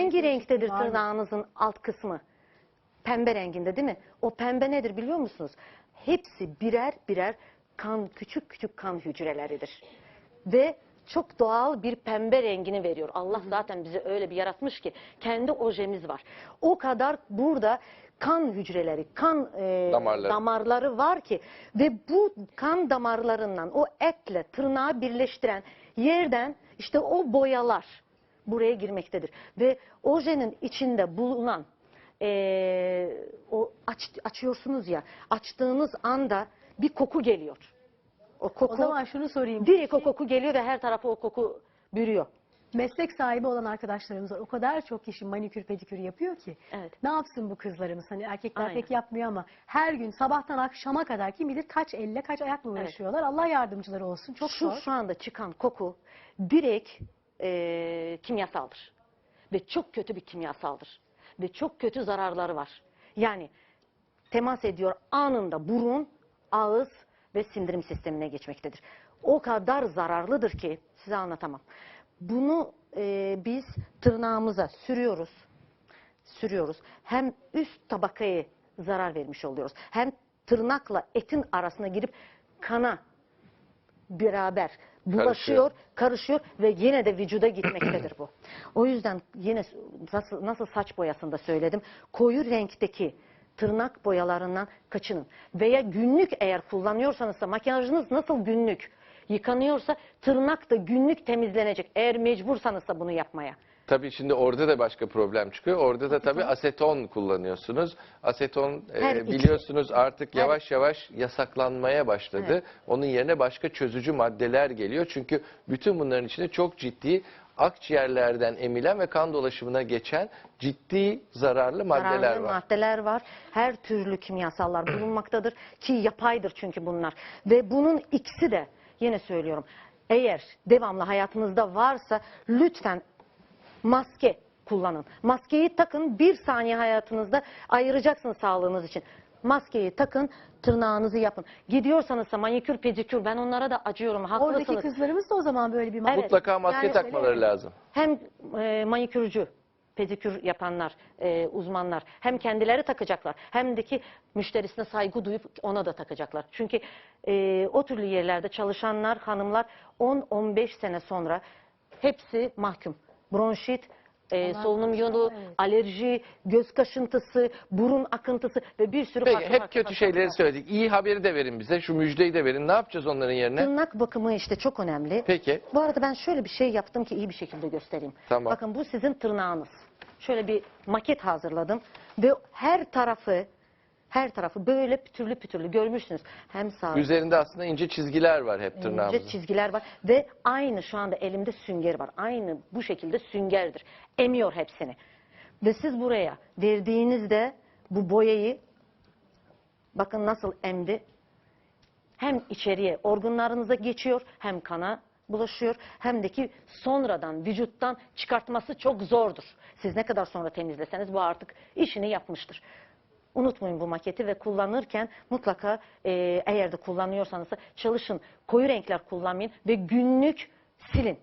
Hangi renk renktedir tırnağınızın alt kısmı? Pembe renginde değil mi? O pembe nedir biliyor musunuz? Hepsi birer birer kan, küçük küçük kan hücreleridir. Ve çok doğal bir pembe rengini veriyor. Allah zaten bizi öyle bir yaratmış ki kendi ojemiz var. O kadar burada kan hücreleri, kan e, Damarları. damarları var ki ve bu kan damarlarından o etle tırnağı birleştiren yerden işte o boyalar buraya girmektedir. Ve ojenin içinde bulunan eee, o aç, açıyorsunuz ya açtığınız anda bir koku geliyor. O koku O zaman şunu sorayım. direkt o koku geliyor ve her tarafa o koku bürüyor. Meslek sahibi olan arkadaşlarımız var. O kadar çok kişi manikür pedikür yapıyor ki. Evet. Ne yapsın bu kızlarımız? Hani erkekler Aynen. pek yapmıyor ama her gün sabahtan akşama kadar kim bilir kaç elle kaç ayakla Evet. uğraşıyorlar. Allah yardımcıları olsun. Çok şu zor. şu anda çıkan koku direkt eee, kimyasaldır. Ve çok kötü bir kimyasaldır. Ve çok kötü zararları var. Yani temas ediyor anında burun, ağız ve sindirim sistemine geçmektedir. O kadar zararlıdır ki size anlatamam. Bunu eee, biz tırnağımıza sürüyoruz. Sürüyoruz. Hem üst tabakaya zarar vermiş oluyoruz. Hem tırnakla etin arasına girip kana beraber bulaşıyor, karışıyor, ve yine de vücuda gitmektedir bu. O yüzden yine nasıl, nasıl saç boyasında söyledim. Koyu renkteki tırnak boyalarından kaçının. Veya günlük eğer kullanıyorsanız da makyajınız nasıl günlük yıkanıyorsa tırnak da günlük temizlenecek. Eğer mecbursanız da bunu yapmaya. Tabii şimdi orada da başka problem çıkıyor. Orada da tabii aseton kullanıyorsunuz. Aseton e, iki. biliyorsunuz artık Her- yavaş yavaş yasaklanmaya başladı. Evet. Onun yerine başka çözücü maddeler geliyor. Çünkü bütün bunların içinde çok ciddi akciğerlerden emilen ve kan dolaşımına geçen ciddi zararlı maddeler Zararlı var. maddeler var. Her türlü kimyasallar bulunmaktadır ki yapaydır çünkü bunlar. Ve bunun ikisi de yine söylüyorum. Eğer devamlı hayatınızda varsa lütfen maske kullanın. Maskeyi takın bir saniye hayatınızda ayıracaksınız sağlığınız için. Maskeyi takın, tırnağınızı yapın. Gidiyorsanız da manikür, pedikür ben onlara da acıyorum. Oradaki Haklısınız. kızlarımız da o zaman böyle bir Evet. Mutlaka maske Yani- takmaları lazım. Hem e, manikürcü, pedikür yapanlar, e, uzmanlar hem kendileri takacaklar hem de ki müşterisine saygı duyup ona da takacaklar. Çünkü e, o türlü yerlerde çalışanlar, hanımlar 10-15 sene sonra hepsi mahkum. Bronşit, e, solunum yolu, evet. alerji, göz kaşıntısı, burun akıntısı ve bir sürü Peki farklı hep farklı kötü şeyleri söyledik. İyi haberi de verin bize. Şu müjdeyi de verin. Ne yapacağız onların yerine? Tırnak bakımı işte çok önemli. Peki. Bu arada ben şöyle bir şey yaptım ki iyi bir şekilde göstereyim. Tamam. Bakın bu sizin tırnağınız. Şöyle bir maket hazırladım ve her tarafı her tarafı böyle pütürlü pütürlü görmüşsünüz. Hem sağ Üzerinde aslında ince çizgiler var hep ince tırnağımızın. çizgiler var ve aynı şu anda elimde sünger var. Aynı bu şekilde süngerdir. Emiyor hepsini. Ve siz buraya verdiğinizde bu boyayı bakın nasıl emdi. Hem içeriye organlarınıza geçiyor hem kana bulaşıyor hem de ki sonradan vücuttan çıkartması çok zordur. Siz ne kadar sonra temizleseniz bu artık işini yapmıştır. Unutmayın bu maketi ve kullanırken mutlaka e, eğer de kullanıyorsanız çalışın. Koyu renkler kullanmayın ve günlük silin.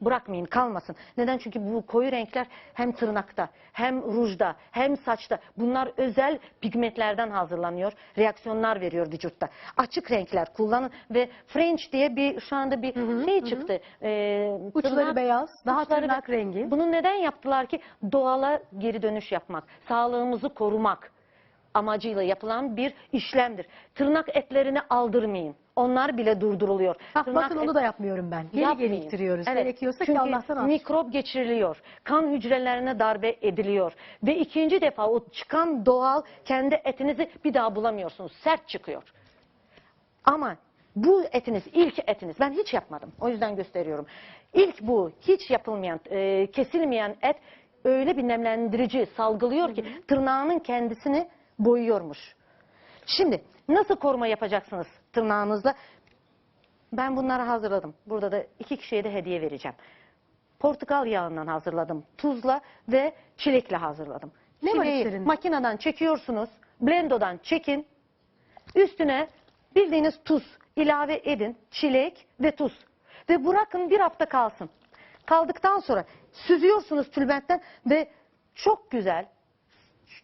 Bırakmayın kalmasın. Neden? Çünkü bu koyu renkler hem tırnakta hem rujda hem saçta bunlar özel pigmentlerden hazırlanıyor. Reaksiyonlar veriyor vücutta. Açık renkler kullanın ve French diye bir şu anda bir şey çıktı. Ee, Uçları tırnak- beyaz, daha uçları tırnak rengi. Bunu neden yaptılar ki? Doğala geri dönüş yapmak, sağlığımızı korumak amacıyla yapılan bir işlemdir. Tırnak etlerini aldırmayın. Onlar bile durduruluyor. Bak, Tırnak bakın et- onu da yapmıyorum ben. Geri Yapmayın. geri ittiriyoruz. Evet. Gerekiyorsa ki Çünkü Allah'tan al. mikrop geçiriliyor. Kan hücrelerine darbe ediliyor. Ve ikinci defa o çıkan doğal kendi etinizi bir daha bulamıyorsunuz. Sert çıkıyor. Ama bu etiniz, ilk etiniz, ben hiç yapmadım. O yüzden gösteriyorum. İlk bu, hiç yapılmayan, e, kesilmeyen et öyle bir nemlendirici salgılıyor ki tırnağının kendisini boyuyormuş. Şimdi nasıl koruma yapacaksınız tırnağınızla? Ben bunları hazırladım. Burada da iki kişiye de hediye vereceğim. Portakal yağından hazırladım. Tuzla ve çilekle hazırladım. Ne Çileği makineden çekiyorsunuz. Blendo'dan çekin. Üstüne bildiğiniz tuz ilave edin. Çilek ve tuz. Ve bırakın bir hafta kalsın. kaldıktan sonra süzüyorsunuz tülbentten ve çok güzel,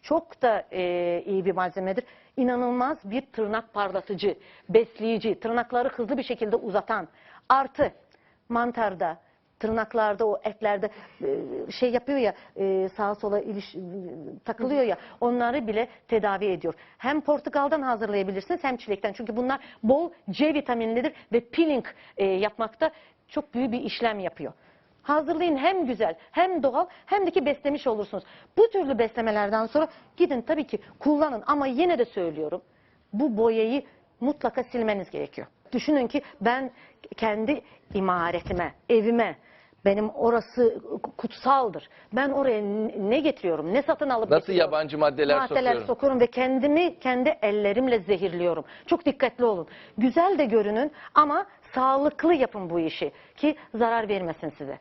çok da e, iyi bir malzemedir. İnanılmaz bir tırnak parlatıcı, besleyici, tırnakları hızlı bir şekilde uzatan. Artı mantarda, tırnaklarda, o etlerde e, şey yapıyor ya, e, sağa sola iliş, takılıyor ya, onları bile tedavi ediyor. Hem portakaldan hazırlayabilirsiniz hem çilekten. Çünkü bunlar bol C vitaminlidir ve peeling e, yapmakta çok büyük bir işlem yapıyor. Hazırlayın hem güzel hem doğal hem de ki beslemiş olursunuz. Bu türlü beslemelerden sonra gidin tabii ki kullanın ama yine de söylüyorum bu boyayı mutlaka silmeniz gerekiyor. Düşünün ki ben kendi imaretime, evime benim orası kutsaldır. Ben oraya ne getiriyorum, ne satın alıp Nasıl getiriyorum? yabancı maddeler, maddeler sokuyorum? sokuyorum ve kendimi kendi ellerimle zehirliyorum. Çok dikkatli olun. Güzel de görünün ama sağlıklı yapın bu işi ki zarar vermesin size.